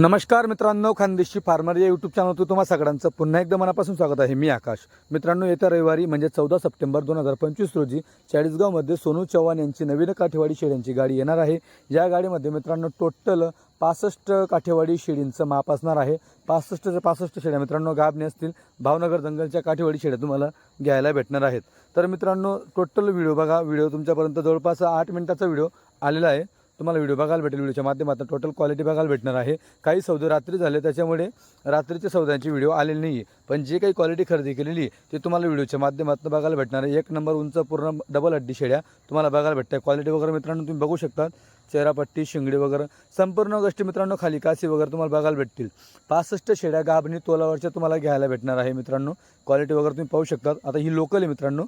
नमस्कार मित्रांनो खानदेशी फार्मर या यूट्यूब चॅनलवर तुम्हा सगळ्यांचं पुन्हा एकदा मनापासून स्वागत आहे. मी आकाश. मित्रांनो येत्या रविवारी म्हणजे चौदा सप्टेंबर दोन हजार पंचवीस रोजी चाळीसगावमध्ये सोनू चव्हाण यांची नवीन काठेवाडी शेळ्यांची गाडी येणार आहे. या गाडीमध्ये मित्रांनो टोटल पासष्ट काठेवाडी शेळींचं माप असणार आहे. पासष्ट ते पासष्ट शेड्या मित्रांनो गाबने असतील. भावनगर जंगलच्या काठेवाडी शेड्या तुम्हाला घ्यायला भेटणार आहेत. तर मित्रांनो टोटल व्हिडिओ बघा. व्हिडिओ तुमच्यापर्यंत जवळपास आठ मिनिटाचा व्हिडिओ आलेला आहे. तुम्हाला व्हिडिओ बघायला भेटेल. व्हिडिओच्या माध्यमातून टोटल क्वालिटी बघायला भेटणार आहे. काही सौदे रात्री झाले त्याच्यामुळे रात्रीच्या सौद्यांची व्हिडिओ आलेली नाही आहे पण जे काही क्वालिटी खरेदी केलेली ते तुम्हाला व्हिडिओच्या माध्यमातून बघायला भेटणार आहे. एक नंबर उंच पूर्ण डबल हड्डी शेड्या तुम्हाला बघायला भेटतात. क्वालिटी वगैरे मित्रांनो तुम्ही बघू शकता चेहरापट्टी शिंगडी वगैरे संपूर्ण गोष्टी मित्रांनो खाली कासी वगैरे तुम्हाला बघायला भेटतील. पासष्ट शेड्या गाभणी तोलावरच्या तुम्हाला घ्यायला भेटणार आहे मित्रांनो. क्वालिटी वगैरे तुम्ही पाहू शकतात. आता ही लोकल आहे मित्रांनो.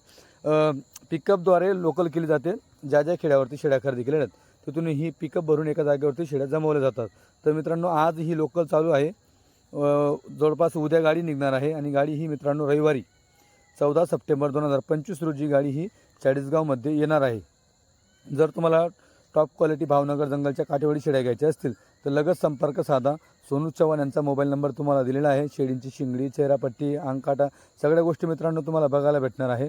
पिकअपद्वारे लोकल केली जाते. ज्या ज्या खेड्यावरती शेड्या खरेदी केल्या आहेत. तिथून ही पिकअप भरून एका जागेवरती शेड्या जमवल्या जातात. तर मित्रांनो आज ही लोकल चालू आहे. जवळपास उद्या गाडी निघणार आहे आणि गाडी ही मित्रांनो रविवारी चौदा सप्टेंबर दोन हजार पंचवीस रोजी गाडी ही चाळीसगावमध्ये येणार आहे. जर तुम्हाला टॉप क्वालिटी भावनगर जंगलच्या काठेवाडी शेड्या घ्यायच्या असतील तर लगेच संपर्क साधा. सोनू चव्हाण यांचा मोबाईल नंबर तुम्हाला दिलेला आहे. शेळींची शिंगडी चेहरापट्टी अंगकाटा सगळ्या गोष्टी मित्रांनो तुम्हाला बघायला भेटणार आहे.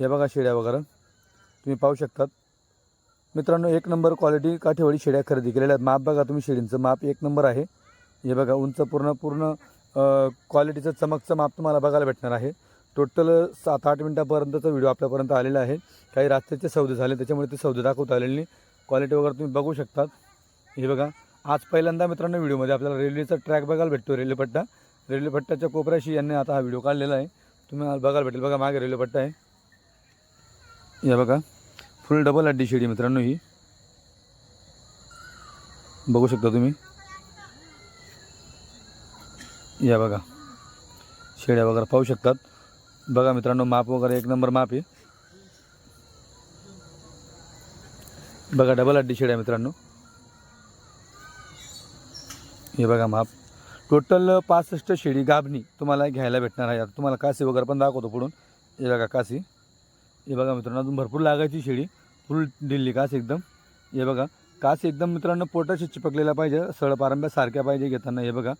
हे बघा शेड्या वगैरे. तुम्ही पाहू शकतात. मित्रांनो एक नंबर क्वालिटी काठेवाडी शेड्या खरेदी केलेल्या आहेत. माप बघा तुम्ही शेडींचं. माप एक नंबर आहे. हे बघा उंच पूर्ण पूर्ण क्वालिटीचं चमकचं माप तुम्हाला बघायला भेटणार आहे. टोटल सात आठ मिनटापर्यंतचा व्हिडिओ आपल्यापर्यंत आलेला आहे. काही रात्रीचे सौदे झाले त्याच्यामुळे ते सौदे दाखवता आलेले नाही. क्वालिटी वगैरे तुम्ही बघू शकतात. हे बघा आज पहिल्यांदा मित्रांनो व्हिडिओमध्ये आपल्याला रेल्वेचा ट्रॅक बघायला भेटतो रेल्वेपट्टा रेल्वेपट्ट्याच्या कोपऱ्याशी यांनी आता हा व्हिडिओ काढलेला आहे. तुम्ही बघायला भेटेल. बघा मागे रेल्वे पट्टा आहे. हे बघा. फुल डबल अड्डी शेडी मित्रांनो ही. बघू शकता तुम्ही. या बघा. शेड्या वगैरे पाहू शकतात. बघा मित्रांनो माप वगैरे एक नंबर माप आहे. बघा डबल अड्डी शेड्या मित्रांनो. हे बघा माप. टोटल पासष्ट शेडी गाभणी तुम्हाला घ्यायला भेटणार आहे. आता तुम्हाला कासी वगैरे पण दाखवतो पुढून. हे बघा कासी. हे बघा मित्रांनो अजून भरपूर लागायची शेळी फुल दिल्ली कास एकदम. हे बघा कास एकदम मित्रांनो पोटाशी चिपकलेला पाहिजे सळ पारंब्या सारख्या पाहिजे घेताना. हे बघा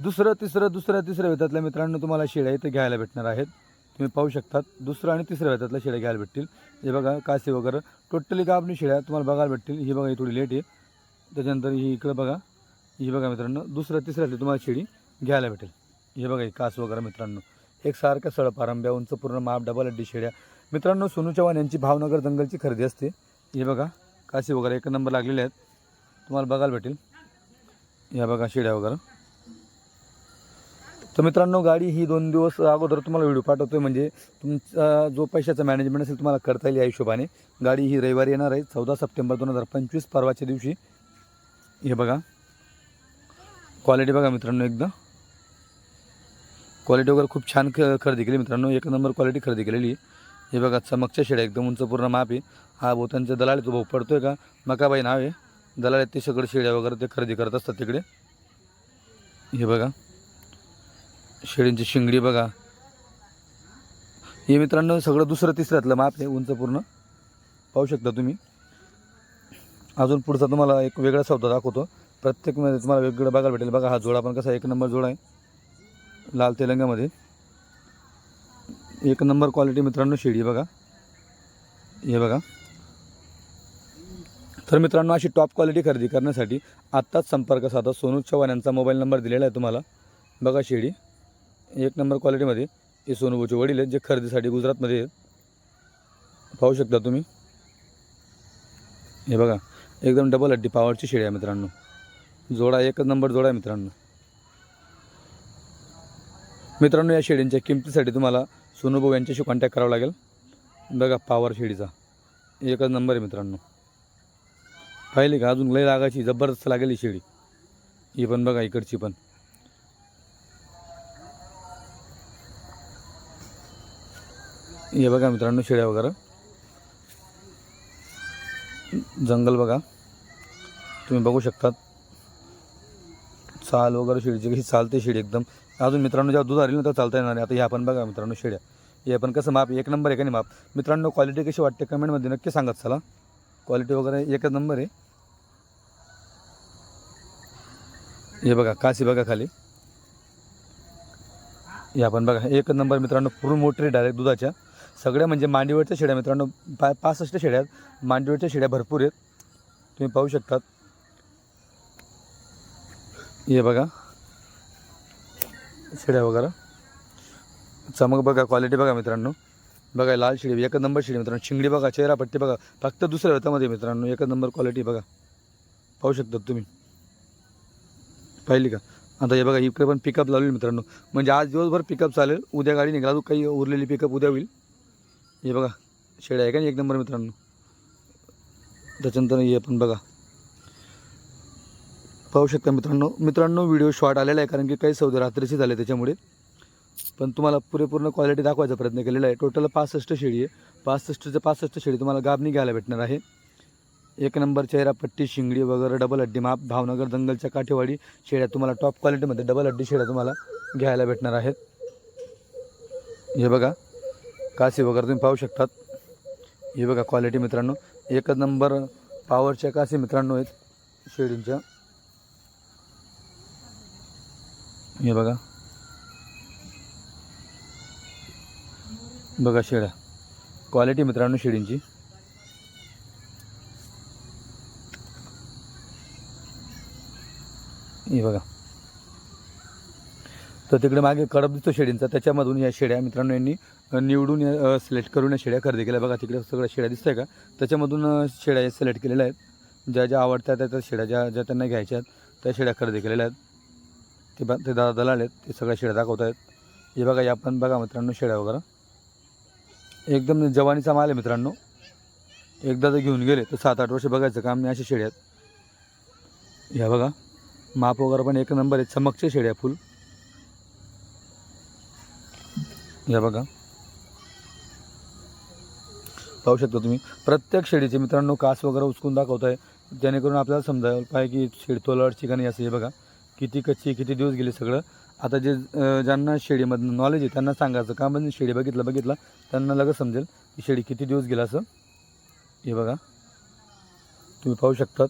दुसरं तिसरं दुसऱ्या तिसऱ्या वेतातल्या मित्रांनो तुम्हाला शेळ्या इथे घ्यायला भेटणार आहेत. तुम्ही पाहू शकतात दुसरं आणि तिसऱ्या वेतातल्या शेळ्या घ्यायला भेटतील. हे बघा कासी वगैरे टोटली गाबणी शेळ्या तुम्हाला बघायला भेटतील. ही बघा ही थोडी लेट आहे. त्याच्यानंतर ही इकडं बघा ही बघा मित्रांनो दुसऱ्या तिसऱ्यातली तुम्हाला शेळी घ्यायला भेटेल. हे बघा ही कास वगैरे मित्रांनो. एक सारख्या सळ पारंब्या उंच पूर्ण माप डबल अड्डी शेळ्या मित्रांनो सोनू चव्हाण यांची भावनगर जंगलची खरेदी असते. हे बघा काशी वगैरे एक नंबर लागलेले आहेत. तुम्हाला बघायला भेटेल. ह्या बघा शिड्या वगैरे. तर मित्रांनो गाडी ही दोन दिवस अगोदर तुम्हाला व्हिडिओ पाठवतो आहे म्हणजे तुमचा जो पैशाचा मॅनेजमेंट असेल तुम्हाला करता येईल या हिशोबाने. गाडी ही रविवारी येणार आहे चौदा सप्टेंबर दोन हजार पंचवीस परवाच्या दिवशी. हे बघा. क्वालिटी बघा मित्रांनो एकदा. क्वालिटी वगैरे खूप छान ख खरेदी केली मित्रांनो. एक नंबर क्वालिटी खरेदी केलेली आहे. हे बघा चमकच्या शेड्या एकदम उंच पूर्ण माप आहे. हा भोवतांचा दलाल आहे, तो भाऊ पडतोय का? मकाबाई नाव आहे. दलाल ते सगळं शेड्या वगैरे ते खरेदी करत असतात तिकडे. हे बघा शेळींची शिंगडी बघा. हे मित्रांनो सगळं दुसरं तिसऱ्यातलं माप आहे उंच पूर्ण. पाहू शकता तुम्ही. अजून पुढचा तुम्हाला एक वेगळा सौदा दाखवतो. प्रत्येकमध्ये तुम्हाला वेगळं बघायला भेटेल. बघा हा जोडा पण कसा एक नंबर जोडा आहे. लाल तेलंगामध्ये एक नंबर क्वालिटी मित्रांनो शेळी बघा. हे बघा. तर मित्रांनो अशी टॉप क्वालिटी खरेदी करण्यासाठी आत्ताच संपर्क साधा. सोनू चव्हाण यांचा मोबाईल नंबर दिलेला आहे तुम्हाला. बघा शेळी एक नंबर क्वालिटीमध्ये हे सोनूभाऊचे वडील आहेत जे खरेदीसाठी गुजरातमध्ये आहेत. पाहू शकता तुम्ही. हे बघा. एकदम डबल हड्डी पावरची शेळी आहे मित्रांनो. जोडा एकच नंबर जोडा आहे मित्रांनो. मित्रांनो या शेळींच्या किमतीसाठी तुम्हाला सोनूभाऊ यांच्याशी कॉन्टॅक्ट करावा लागेल. बघा पावर शेडीचा एकच नंबर आहे मित्रांनो. पाहिली का? अजून लय लागायची जबरदस्त लागेल ही शेळी ही पण बघा इकडची पण. हे बघा मित्रांनो शेळ्या वगैरे. जंगल बघा. तुम्ही बघू शकतात. चाल वगैरे शेळीची कशी चालते शेळी एकदम. अजून मित्रांनो जेव्हा दूध आली ना तर चालता येणार आता ह्या पण बघा मित्रांनो शेळ्या हे पण कसं माप एक नंबर आहे का नाही माप? मित्रांनो क्वालिटी कशी वाटते कमेंटमध्ये नक्की सांगत चला. क्वालिटी वगैरे एकच नंबर आहे. हे बघा काशी बघा खाली. हे आपण बघा एक नंबर मित्रांनो पूर्ण मोटरी डायरेक्ट दुधाच्या. सगळ्या म्हणजे मांडीवरच्या शेड्या मित्रांनो पा पासष्ट शेड्या आहेत. मांडीवरच्या शेड्या भरपूर आहेत. तुम्ही पाहू शकतात. हे बघा. शेड्या वगैरे. चमक बघा क्वालिटी बघा मित्रांनो. बघा लाल शिडी एक नंबर शिडी मित्रांनो. शिंगडी बघा चेहरा पट्टी बघा. फक्त दुसऱ्या हातामध्ये मित्रांनो एक नंबर क्वालिटी बघा. पाहू शकतात तुम्ही. पाहिली का? आता हे बघा इकडे पण पिकअप लावली मित्रांनो. म्हणजे आज दिवसभर पिकअप चालेल. उद्या गाडी निघाला. काही उरलेली पिकअप उद्या होईल. हे बघा शेळ्या आहे का नाही? एक नंबर मित्रांनो. त्याच्यानंतर हे पण बघा. पाहू शकता मित्रांनो. मित्रांनो व्हिडिओ शॉर्ट आलेला आहे कारण की काही सौदे रात्रीचे झाले त्याच्यामुळे. पण तुम्हाला पुरेपूर्ण क्वालिटी दाखवायचा प्रयत्न केलेला आहे. टोटल पासष्ट शेळी आहे. पासष्टचं पासष्ट शेळी तुम्हाला गाबणी घ्यायला भेटणार आहे. एक नंबर चेहरा पट्टी शिंगडी वगैरे डबल हड्डी माप भावनगर दंगलच्या काठेवाडी शेळ्या तुम्हाला टॉप क्वालिटीमध्ये डबल हड्डी शेळ्या तुम्हाला घ्यायला भेटणार आहेत. हे बघा कासी वगैरे तुम्ही पाहू शकतात. हे बघा क्वालिटी मित्रांनो. एकच नंबर पॉवरच्या कासी मित्रांनो आहेत शेळींच्या. हे बघा. बघा शेळ्या. क्वालिटी मित्रांनो शेळींची. हे बघा. तर तिकडे मागे कडप दिसतो शेळींचा. त्याच्यामधून या शेळ्या मित्रांनो यांनी निवडून या सिलेक्ट करून या शेड्या खरेदी केल्या. बघा तिकडे सगळ्या शेळ्या दिसत आहे का? त्याच्यामधून शेड्या शेळ्या सिलेक्ट केलेल्या आहेत. ज्या ज्या आवडत्या त्या त्या शेड्या ज्या ज्या त्यांना घ्यायच्या आहेत त्या शेड्या खरेदी केलेल्या आहेत. ते बा ते दादा दलाल आहेत. ते सगळ्या शेड्या दाखवत आहेत हे बघा या पण बघा मित्रांनो शेळ्या वगैरे. एकदम जवानीचा माल आहे मित्रांनो. एकदा जर घेऊन गेले तर सात आठ वर्ष बघायचं काम नाही अशा शेळ्या आहेत. ह्या बघा माप वगैरे पण एक नंबर आहे चमकचे शेड्या फुल. या बघा. पाहू शकता तुम्ही प्रत्येक शेळीचे मित्रांनो कास वगैरे उचकून दाखवत आहे जेणेकरून आपल्याला समजायला पाहिजे की शेड तोलाड ठिकाणी असं हे बघा. किती कच्ची किती दिवस गेले सगळं. आता जे ज्यांना शेळीमधनं नॉलेज आहे त्यांना सांगायचं का? म्हणजे शेळी बघितलं बघितलं त्यांना लगेच समजेल की शेळी किती दिवस गेला असं. हे बघा. तुम्ही पाहू शकतात.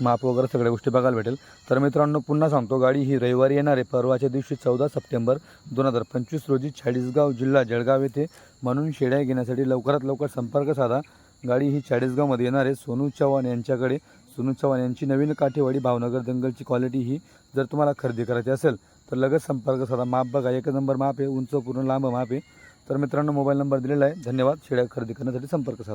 माप वगैरे सगळ्या गोष्टी बघायला भेटेल. तर मित्रांनो पुन्हा सांगतो गाडी ही रविवारी येणार आहे. परवाच्या दिवशी चौदा सप्टेंबर दोन हजार पंचवीस रोजी चाळीसगाव जिल्हा जळगाव येथे. म्हणून शेळ्या घेण्यासाठी लवकरात लवकर संपर्क साधा. गाडी ही चाळीसगावमध्ये येणार आहे. सोनू चव्हाण यांच्याकडे. सोनू चव्हाण यांची नवीन काठेवाडी भावनगर दंगलची क्वालिटी ही जर तुम्हाला खरेदी करायची असेल तर लगेच संपर्क साधा. माप बघा एक नंबर माप आहे उंच पूर्ण लांब माप आहे. तर मित्रांनो मोबाईल नंबर दिलेला आहे. धन्यवाद. शेळ्या खरेदी करण्यासाठी संपर्क साधा.